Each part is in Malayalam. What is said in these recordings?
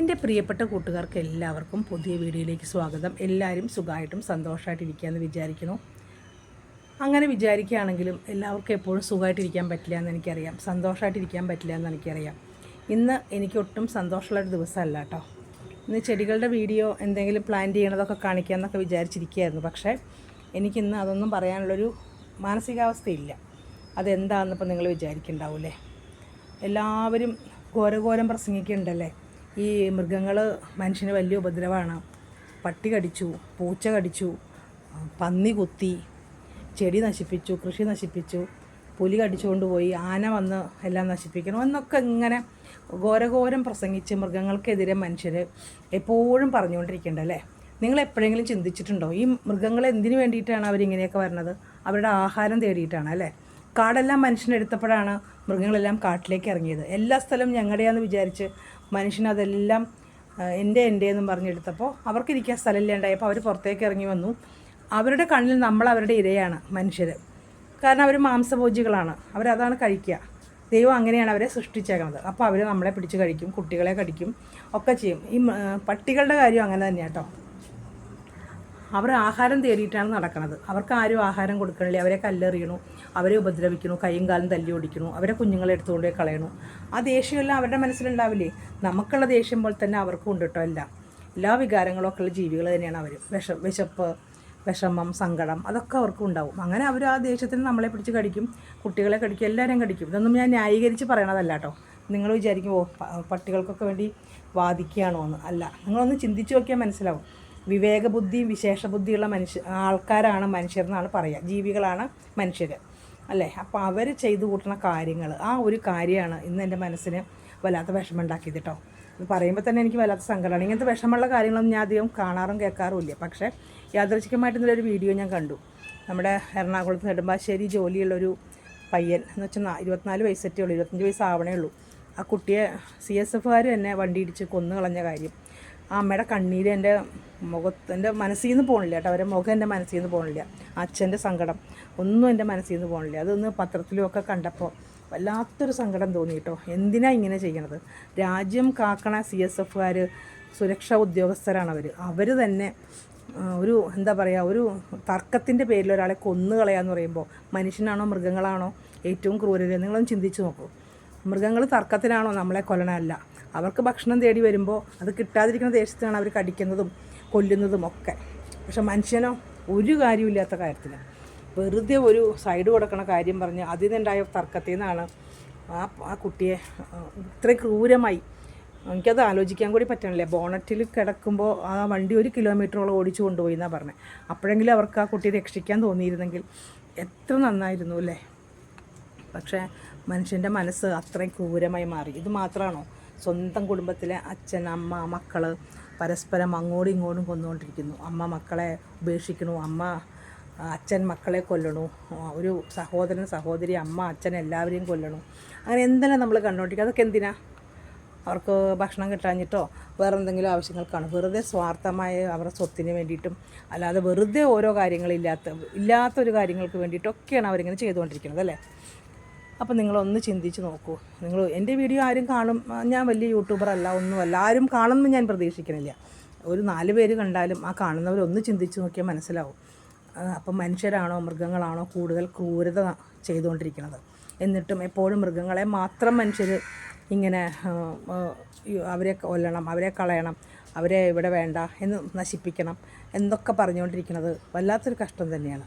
എന്റെ പ്രിയപ്പെട്ട കൂട്ടുകാർക്ക് എല്ലാവർക്കും പുതിയ വീഡിയോയിലേക്ക് സ്വാഗതം. എല്ലാവരും സുഖമായിട്ടും സന്തോഷമായിട്ടിരിക്കുകയെന്ന് വിചാരിക്കുന്നു. അങ്ങനെ വിചാരിക്കുകയാണെങ്കിലും എല്ലാവർക്കും എപ്പോഴും സുഖമായിട്ടിരിക്കാൻ പറ്റില്ല എന്ന് എനിക്കറിയാം. സന്തോഷമായിട്ടിരിക്കാൻ പറ്റില്ല എന്ന് എനിക്കറിയാം. ഇന്ന് എനിക്ക് ഒട്ടും സന്തോഷമുള്ളൊരു ദിവസമല്ല കേട്ടോ. ഇന്ന് ചെടികളുടെ വീഡിയോ എന്തെങ്കിലും പ്ലാൻ ചെയ്യണതൊക്കെ കാണിക്കാമെന്നൊക്കെ വിചാരിച്ചിരിക്കുകയായിരുന്നു. പക്ഷേ എനിക്കിന്ന് അതൊന്നും പറയാനുള്ളൊരു മാനസികാവസ്ഥയില്ല. അതെന്താണെന്നിപ്പോൾ നിങ്ങൾ വിചാരിക്കുന്നുണ്ടാവില്ലേ എല്ലാവരും ഘോരഘോരം പ്രസംഗിക്കുന്നുണ്ടല്ലേ? ഈ മൃഗങ്ങൾ മനുഷ്യന് വലിയ ഉപദ്രവമാണ് പട്ടി കടിച്ചു പൂച്ച കടിച്ചു പന്നി കുത്തി ചെടി നശിപ്പിച്ചു കൃഷി നശിപ്പിച്ചു പുലി കടിച്ചുകൊണ്ട് പോയി ആന വന്ന് എല്ലാം നശിപ്പിക്കണം എന്നൊക്കെ ഇങ്ങനെ ഘോരഘോരം പ്രസംഗിച്ച് മൃഗങ്ങൾക്കെതിരെ മനുഷ്യർ എപ്പോഴും പറഞ്ഞുകൊണ്ടിരിക്കേണ്ട അല്ലേ? നിങ്ങൾ എപ്പോഴെങ്കിലും ചിന്തിച്ചിട്ടുണ്ടോ? ഈ മൃഗങ്ങൾ എന്തിനു വേണ്ടിയിട്ടാണ് അവരിങ്ങനെയൊക്കെ വരുന്നത് അവരുടെ ആഹാരം തേടിയിട്ടാണ് അല്ലേ? കാടെല്ലാം മനുഷ്യനെടുത്തപ്പോഴാണ് മൃഗങ്ങളെല്ലാം കാട്ടിലേക്ക് ഇറങ്ങിയത്. എല്ലാ സ്ഥലവും ഞങ്ങളുടെയാന്ന് വിചാരിച്ച് മനുഷ്യനതെല്ലാം എന്റെ എന്റെ എന്നും പറഞ്ഞെടുത്തപ്പോൾ അവർക്ക് ഇരിക്കാൻ സ്ഥലമില്ലാണ്ടായപ്പോൾ അവർ പുറത്തേക്ക് ഇറങ്ങി വന്നു. അവരുടെ കണ്ണിൽ നമ്മൾ അവരുടെ ഇരയാണ് മനുഷ്യർ കാരണം അവർ മാംസഭോജികളാണ്. അവരതാണ് കഴിക്കുക. ദൈവം അങ്ങനെയാണ് അവരെ സൃഷ്ടിച്ചേക്കുന്നത്. അപ്പോൾ അവർ നമ്മളെ പിടിച്ച് കഴിക്കും കുട്ടികളെ കടിക്കും ഒക്കെ ചെയ്യും. ഈ പട്ടികളുടെ കാര്യം അങ്ങനെ തന്നെയാട്ടോ. അവർ ആഹാരം തേടിയിട്ടാണ് നടക്കുന്നത് അവർക്ക് ആരും ആഹാരം കൊടുക്കണില്ല. അവരെ കല്ലെറിയണു അവരെ ഉപദ്രവിക്കണു കൈയും കാലും തല്ലി ഓടിക്കണു അവരെ കുഞ്ഞുങ്ങളെ എടുത്തുകൊണ്ട് കളയണു. ആ ദേഷ്യമെല്ലാം അവരുടെ മനസ്സിലുണ്ടാവില്ലേ നമുക്കുള്ള ദേഷ്യം പോലെ തന്നെ അവർക്കും ഉണ്ട് കേട്ടോ എല്ലാം. എല്ലാ വികാരങ്ങളും ഒക്കെയുള്ള ജീവികൾ തന്നെയാണ് അവർ വിഷ വിശപ്പ് വിഷമം സങ്കടം അതൊക്കെ അവർക്കും ഉണ്ടാവും. അങ്ങനെ അവർ ആ ദേഷ്യത്തിന് നമ്മളെ പിടിച്ച് കടിക്കും കുട്ടികളെ കടിക്കും എല്ലാവരെയും കടിക്കും. ഇതൊന്നും ഞാൻ ന്യായീകരിച്ച് പറയണതല്ല കേട്ടോ നിങ്ങൾ വിചാരിക്കും ഓ പട്ടികൾക്കൊക്കെ വേണ്ടി വാദിക്കുകയാണോ എന്ന് അല്ല നിങ്ങളൊന്ന് ചിന്തിച്ച് നോക്കിയാൽ മനസ്സിലാവും. വിവേകബുദ്ധിയും വിശേഷബുദ്ധിയുള്ള മനുഷ്യ ആൾക്കാരാണ് മനുഷ്യർ എന്നാണ് പറയുക ജീവികളാണ് മനുഷ്യർ അല്ലേ? അപ്പോൾ അവർ ചെയ്തു കൂട്ടുന്ന കാര്യങ്ങൾ ആ ഒരു കാര്യമാണ് ഇന്ന് എന്റെ മനസ്സിന് വല്ലാത്ത വിഷമം ഉണ്ടാക്കിയത് കേട്ടോ പറയുമ്പോൾ തന്നെ എനിക്ക് വല്ലാത്ത സങ്കടമാണ് ഇങ്ങനത്തെ വിഷമമുള്ള കാര്യങ്ങളൊന്നും ഞാൻ അധികം കാണാറും കേൾക്കാറുമില്ല. പക്ഷേ യാദൃച്ഛികമായിട്ട് ഒരു വീഡിയോ ഞാൻ കണ്ടു. നമ്മുടെ എറണാകുളത്ത് നെടുമ്പാശ്ശേരി ജോലിയുള്ളൊരു പയ്യൻ എന്ന് വെച്ചാൽ ഇരുപത്തിനാല് വയസ്സറ്റേ ഉള്ളൂ. ഇരുപത്തഞ്ച് വയസ്സാവണേ ഉള്ളൂ. ആ കുട്ടിയെ സി എസ് എഫുകാർ തന്നെ വണ്ടി ഇടിച്ച് കൊന്നു കളഞ്ഞ കാര്യം. ആ അമ്മയുടെ കണ്ണീര് എന്റെ മുഖത്ത് എന്റെ മനസ്സിൽ നിന്ന് പോകണില്ല കേട്ടോ. അവരുടെ മുഖം എന്റെ മനസ്സിൽ നിന്ന് പോകണില്ല അച്ഛന്റെ സങ്കടം ഒന്നും എന്റെ മനസ്സിൽ നിന്ന് പോകണില്ല അതൊന്ന് പത്രത്തിലുമൊക്കെ കണ്ടപ്പോൾ വല്ലാത്തൊരു സങ്കടം തോന്നി കേട്ടോ. എന്തിനാ ഇങ്ങനെ ചെയ്യണത്? രാജ്യം കാക്കണ സി എസ് എഫുകാർ സുരക്ഷാ ഉദ്യോഗസ്ഥരാണ് അവർ അവർ തന്നെ ഒരു എന്താ പറയുക ഒരു തർക്കത്തിന്റെ പേരിൽ ഒരാളെ കൊന്നു കളയാന്ന് പറയുമ്പോൾ മനുഷ്യനാണോ മൃഗങ്ങളാണോ ഏറ്റവും ക്രൂരത നിങ്ങളൊന്ന് ചിന്തിച്ച് നോക്കൂ. മൃഗങ്ങൾ തർക്കത്തിനാണോ നമ്മളെ കൊല്ലണമല്ല അവർക്ക് ഭക്ഷണം തേടി വരുമ്പോൾ അത് കിട്ടാതിരിക്കുന്ന ദേശത്താണ് അവർ കടിക്കുന്നതും കൊല്ലുന്നതും ഒക്കെ. പക്ഷെ മനുഷ്യനോ ഒരു കാര്യമില്ലാത്ത കാര്യത്തിന് വെറുതെ ഒരു സൈഡ് കൊടുക്കണ കാര്യം പറഞ്ഞ് അതിൽ നിന്നുണ്ടായ തർക്കത്തിൽ നിന്നാണ് ആ ആ കുട്ടിയെ ഇത്ര ക്രൂരമായി. എനിക്കത് ആലോചിക്കാൻ കൂടി പറ്റണില്ല. ബോണറ്റിൽ കിടക്കുമ്പോൾ ആ വണ്ടി ഒരു കിലോമീറ്ററോളം ഓടിച്ചു കൊണ്ടുപോയി എന്നാണ് പറഞ്ഞത് അപ്പോഴെങ്കിലും അവർക്ക് ആ കുട്ടിയെ രക്ഷിക്കാൻ തോന്നിയിരുന്നെങ്കിൽ എത്ര നന്നായിരുന്നു അല്ലേ? പക്ഷേ മനുഷ്യന്റെ മനസ്സ് അത്രയും ക്രൂരമായി മാറി. ഇത് മാത്രമാണോ സ്വന്തം കുടുംബത്തിലെ അച്ഛൻ അമ്മ മക്കൾ പരസ്പരം അങ്ങോട്ടും ഇങ്ങോട്ടും കൊന്നുകൊണ്ടിരിക്കുന്നു. അമ്മ മക്കളെ ഉപേക്ഷിക്കണു അമ്മ അച്ഛൻ മക്കളെ കൊല്ലണു ഒരു സഹോദരൻ സഹോദരി അമ്മ അച്ഛൻ എല്ലാവരെയും കൊല്ലണു. അങ്ങനെ എന്തെല്ലാം നമ്മൾ കണ്ടുകൊണ്ടിരിക്കുക അതൊക്കെ എന്തിനാ? അവർക്ക് ഭക്ഷണം കിട്ടാഞ്ഞിട്ടോ വേറെ എന്തെങ്കിലും ആവശ്യങ്ങൾക്കാണ്? വെറുതെ സ്വാർത്ഥമായ അവരുടെ സ്വത്തിന് വേണ്ടിയിട്ടും അല്ലാതെ വെറുതെ ഓരോ കാര്യങ്ങളില്ലാത്ത ഇല്ലാത്തൊരു കാര്യങ്ങൾക്ക് വേണ്ടിയിട്ടൊക്കെയാണ് അവരിങ്ങനെ ചെയ്തുകൊണ്ടിരിക്കുന്നത് അല്ലേ? അപ്പോൾ നിങ്ങളൊന്ന് ചിന്തിച്ച് നോക്കൂ. നിങ്ങൾ എന്റെ വീഡിയോ ആരും കാണും. ഞാൻ വലിയ യൂട്യൂബർ അല്ല ഒന്നുമല്ല. ആരും കാണുമെന്ന് ഞാൻ പ്രതീക്ഷിക്കണില്ല. ഒരു നാല് പേര് കണ്ടാലും ആ കാണുന്നവരൊന്ന് ചിന്തിച്ച് നോക്കിയാൽ മനസ്സിലാവും. അപ്പം മനുഷ്യരാണോ മൃഗങ്ങളാണോ കൂടുതൽ ക്രൂരത ചെയ്തുകൊണ്ടിരിക്കുന്നത്? എന്നിട്ടും എപ്പോഴും മൃഗങ്ങളെ മാത്രം മനുഷ്യർ ഇങ്ങനെ അവരെ കൊല്ലണം അവരെ കളയണം അവരെ ഇവിടെ വേണ്ട എന്ന് നശിപ്പിക്കണം എന്നൊക്കെ പറഞ്ഞുകൊണ്ടിരിക്കുന്നത് വല്ലാത്തൊരു കഷ്ടം തന്നെയാണ്.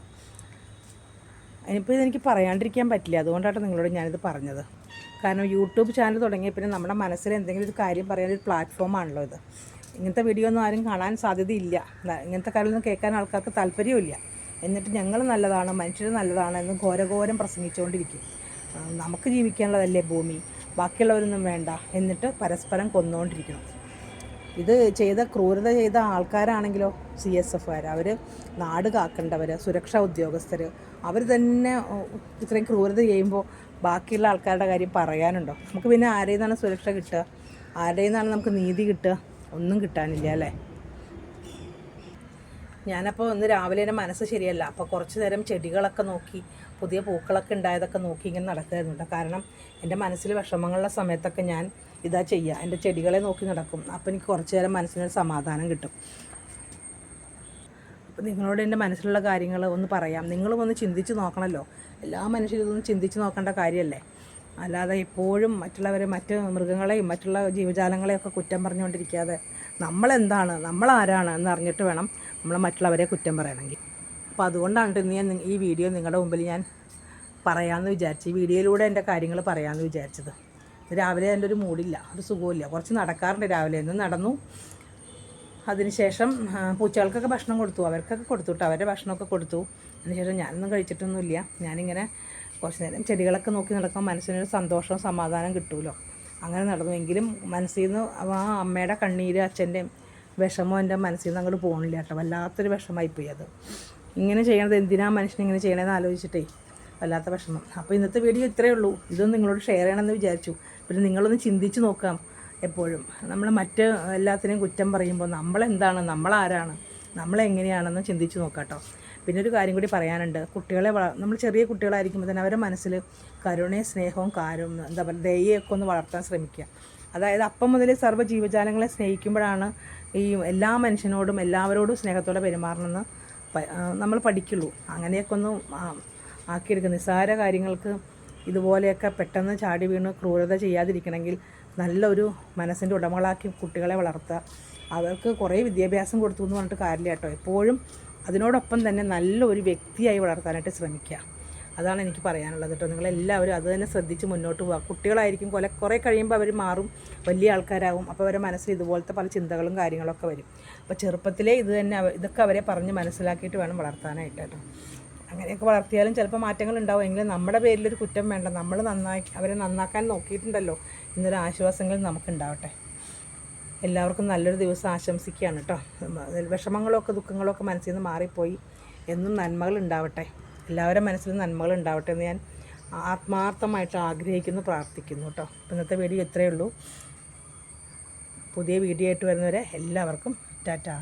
ഇപ്പോൾ ഇതെനിക്ക് പറയാണ്ടിരിക്കാൻ പറ്റില്ല. അതുകൊണ്ടാണ് നിങ്ങളോട് ഞാനിത് പറഞ്ഞത്. കാരണം യൂട്യൂബ് ചാനൽ തുടങ്ങിയ പിന്നെ നമ്മുടെ മനസ്സിൽ എന്തെങ്കിലും ഒരു കാര്യം പറയാൻ ഒരു പ്ലാറ്റ്ഫോമാണല്ലോ ഇത്. ഇങ്ങനത്തെ വീഡിയോ ഒന്നും ആരും കാണാൻ സാധ്യതയില്ല. ഇങ്ങനത്തെ കാര്യമൊന്നും കേൾക്കാൻ ആൾക്കാർക്ക് താല്പര്യമില്ല എന്നിട്ട് ഞങ്ങൾ നല്ലതാണ് മനുഷ്യർ നല്ലതാണ് എന്ന് ഘോരഘോരം പ്രസംഗിച്ചുകൊണ്ടിരിക്കും. നമുക്ക് ജീവിക്കാനുള്ളതല്ലേ ഭൂമി. ബാക്കിയുള്ളവരൊന്നും വേണ്ട. എന്നിട്ട് പരസ്പരം കൊന്നുകൊണ്ടിരിക്കണം ഇത് ചെയ്ത ക്രൂരത ചെയ്ത ആൾക്കാരാണെങ്കിലോ സി എസ് എഫുകാർ അവർ നാട് കാക്കേണ്ടവർ സുരക്ഷാ ഉദ്യോഗസ്ഥർ അവർ തന്നെ ഇത്രയും ക്രൂരത ചെയ്യുമ്പോൾ ബാക്കിയുള്ള ആൾക്കാരുടെ കാര്യം പറയാനുണ്ടോ? നമുക്ക് പിന്നെ ആരുടെ നിന്നാണ് സുരക്ഷ കിട്ടുക? ആരുടെ നിന്നാണ് നമുക്ക് നീതി കിട്ടുക? ഒന്നും കിട്ടാനില്ല അല്ലേ? ഞാനപ്പോൾ ഇന്ന് രാവിലെ എന്റെ മനസ്സ് ശരിയല്ല. അപ്പോൾ കുറച്ച് നേരം ചെടികളൊക്കെ നോക്കി പുതിയ പൂക്കളൊക്കെ ഉണ്ടായതൊക്കെ നോക്കി ഇങ്ങനെ നടക്കുകയായിരുന്നു കാരണം എന്റെ മനസ്സിൽ വിഷമങ്ങളുള്ള സമയത്തൊക്കെ ഞാൻ ഇതാ ചെയ്യുക എന്റെ ചെടികളെ നോക്കി നടക്കും. അപ്പോൾ എനിക്ക് കുറച്ച് നേരം മനസ്സിനൊരു സമാധാനം കിട്ടും. അപ്പോൾ നിങ്ങളോട് എന്റെ മനസ്സിലുള്ള കാര്യങ്ങൾ ഒന്ന് പറയാം. നിങ്ങളും ഒന്ന് ചിന്തിച്ച് നോക്കണമല്ലോ. എല്ലാ മനുഷ്യരും ഇതൊന്നും ചിന്തിച്ച് നോക്കേണ്ട കാര്യമല്ലേ? അല്ലാതെ എപ്പോഴും മറ്റുള്ളവരെ മറ്റ് മൃഗങ്ങളെയും മറ്റുള്ള ജീവജാലങ്ങളെയൊക്കെ കുറ്റം പറഞ്ഞുകൊണ്ടിരിക്കാതെ നമ്മളെന്താണ്? നമ്മളാരാണ് എന്നറിഞ്ഞിട്ട് വേണം നമ്മൾ മറ്റുള്ളവരെ കുറ്റം പറയണമെങ്കിൽ. അപ്പോൾ അതുകൊണ്ടാണ് ഇന്ന് ഞാൻ ഈ വീഡിയോ നിങ്ങളുടെ മുമ്പിൽ ഞാൻ പറയാമെന്ന് വിചാരിച്ചു ഈ വീഡിയോയിലൂടെ എന്റെ കാര്യങ്ങൾ പറയാമെന്ന് വിചാരിച്ചത്. രാവിലെ എന്റെ ഒരു മൂടില്ല ഒരു സുഖമില്ല കുറച്ച് നടക്കാറുണ്ട് രാവിലെ. ഇന്ന് നടന്നു. അതിനുശേഷം പൂച്ചകൾക്കൊക്കെ ഭക്ഷണം കൊടുത്തു. അവർക്കൊക്കെ കൊടുത്തു കേട്ടോ. അവരുടെ ഭക്ഷണമൊക്കെ കൊടുത്തു. അതിനുശേഷം ഞാനൊന്നും കഴിച്ചിട്ടൊന്നുമില്ല. ഞാനിങ്ങനെ കുറച്ച് നേരം ചെടികളൊക്കെ നോക്കി നടക്കുമ്പോൾ മനസ്സിനൊരു സന്തോഷവും സമാധാനം കിട്ടുമല്ലോ അങ്ങനെ നടന്നു. എങ്കിലും മനസ്സിൽ നിന്ന് ആ അമ്മയുടെ കണ്ണീര് അച്ഛന്റെയും വിഷമം എന്റെ മനസ്സിൽ നിന്ന് അങ്ങോട്ട് പോകണില്ല കേട്ടോ. വല്ലാത്തൊരു വിഷമമായിപ്പോയി അത്. ഇങ്ങനെ ചെയ്യണത് എന്തിനാ മനുഷ്യൻ ഇങ്ങനെ ചെയ്യണമെന്ന് ആലോചിച്ചിട്ടേ വല്ലാത്ത വിഷമം. അപ്പോൾ ഇന്നത്തെ വീഡിയോ ഇത്രയേ ഉള്ളൂ. ഇതൊന്നും നിങ്ങളോട് ഷെയർ ചെയ്യണമെന്ന് വിചാരിച്ചു. പിന്നെ നിങ്ങളൊന്ന് ചിന്തിച്ച് നോക്കാം എപ്പോഴും. നമ്മൾ മറ്റ് എല്ലാത്തിനെയും കുറ്റം പറയുമ്പോൾ നമ്മളെന്താണ് നമ്മളാരാണ് നമ്മളെങ്ങനെയാണെന്ന് ചിന്തിച്ച് നോക്കാം കേട്ടോ പിന്നെ ഒരു കാര്യം കൂടി പറയാനുണ്ട്. കുട്ടികളെ നമ്മൾ ചെറിയ കുട്ടികളായിരിക്കുമ്പോൾ തന്നെ അവരുടെ മനസ്സിൽ കരുണയും സ്നേഹവും കാരും എന്താ പറയുക ദയയൊക്കെ ഒന്ന് വളർത്താൻ ശ്രമിക്കുക. അതായത് അപ്പം മുതൽ സർവ ജീവജാലങ്ങളെ സ്നേഹിക്കുമ്പോഴാണ് ഈ എല്ലാ മനുഷ്യനോടും എല്ലാവരോടും സ്നേഹത്തോടെ പെരുമാറണമെന്ന് നമ്മൾ പഠിക്കുള്ളൂ. അങ്ങനെയൊക്കെ ഒന്ന് ആക്കിയെടുക്കുക. നിസ്സാര കാര്യങ്ങൾക്ക് ഇതുപോലെയൊക്കെ പെട്ടെന്ന് ചാടി വീണ് ക്രൂരത ചെയ്യാതിരിക്കണമെങ്കിൽ നല്ലൊരു മനസ്സിന്റെ ഉടമകളാക്കി കുട്ടികളെ വളർത്തുക. അവർക്ക് കുറേ വിദ്യാഭ്യാസം കൊടുത്തു എന്ന് പറഞ്ഞിട്ട് കാര്യമില്ല കേട്ടോ. എപ്പോഴും അതിനോടൊപ്പം തന്നെ നല്ലൊരു വ്യക്തിയായി വളർത്താനായിട്ട് ശ്രമിക്കുക. അതാണ് എനിക്ക് പറയാനുള്ളത് കേട്ടോ. നിങ്ങളെല്ലാവരും അത് തന്നെ ശ്രദ്ധിച്ച് മുന്നോട്ട് പോകുക കുട്ടികളായിരിക്കും കൊല കുറേ കഴിയുമ്പോൾ അവർ മാറും വലിയ ആൾക്കാരാകും. അപ്പോൾ അവരുടെ മനസ്സിൽ ഇതുപോലത്തെ പല ചിന്തകളും കാര്യങ്ങളൊക്കെ വരും. അപ്പോൾ ചെറുപ്പത്തിലേ ഇത് തന്നെ ഇതൊക്കെ അവരെ പറഞ്ഞ് മനസ്സിലാക്കിയിട്ട് വേണം വളർത്താനായിട്ട് കേട്ടോ. അങ്ങനെയൊക്കെ വളർത്തിയാലും ചിലപ്പോൾ മാറ്റങ്ങൾ ഉണ്ടാവും എങ്കിലും നമ്മുടെ പേരിലൊരു കുറ്റം വേണ്ട. നമ്മൾ നന്നാക്കി അവരെ നന്നാക്കാൻ നോക്കിയിട്ടുണ്ടല്ലോ. എന്നൊരു ആശ്വാസങ്ങൾ നമുക്കുണ്ടാവട്ടെ. എല്ലാവർക്കും നല്ലൊരു ദിവസം ആശംസിക്കുകയാണ് കേട്ടോ. വിഷമങ്ങളൊക്കെ ദുഃഖങ്ങളൊക്കെ മനസ്സിൽ നിന്ന് മാറിപ്പോയി. എന്നും നന്മകൾ ഉണ്ടാവട്ടെ. എല്ലാവരുടെ മനസ്സിലും നന്മകൾ ഉണ്ടാവട്ടെ എന്ന് ഞാൻ ആത്മാർത്ഥമായിട്ട് ആഗ്രഹിക്കുന്നു പ്രാർത്ഥിക്കുന്നു കേട്ടോ. ഇന്നത്തെ വീഡിയോ ഇത്രയേ ഉള്ളൂ. പുതിയ വീഡിയോ ആയിട്ട് വരുന്നവരെ എല്ലാവർക്കും ടാറ്റാ.